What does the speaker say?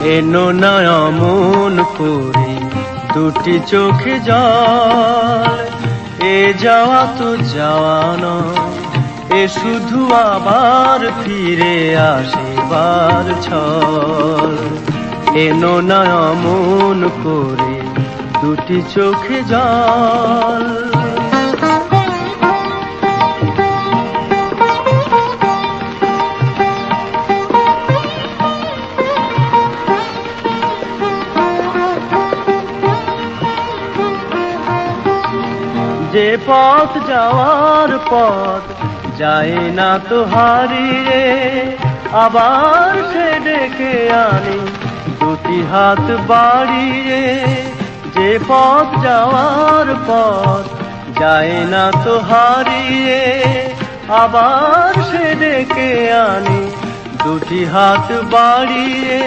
এনো নয়মন করে দুটি চোখে জল। এ যাওয়া তো যাওয়া এ শুধু আবার ফিরে আসিবার ছল। এনো নয়মন করে দুটি চোখে জল। যে পথ যাওয়ার পথ যায় না তো হারিয়ে আবার সে ডেকে আনি দুটি হাত বাড়িয়ে যে পথ যাওয়ার পথ যায় না তো হারিয়ে আবার সে ডেকে আনি দুটি হাত বাড়িয়ে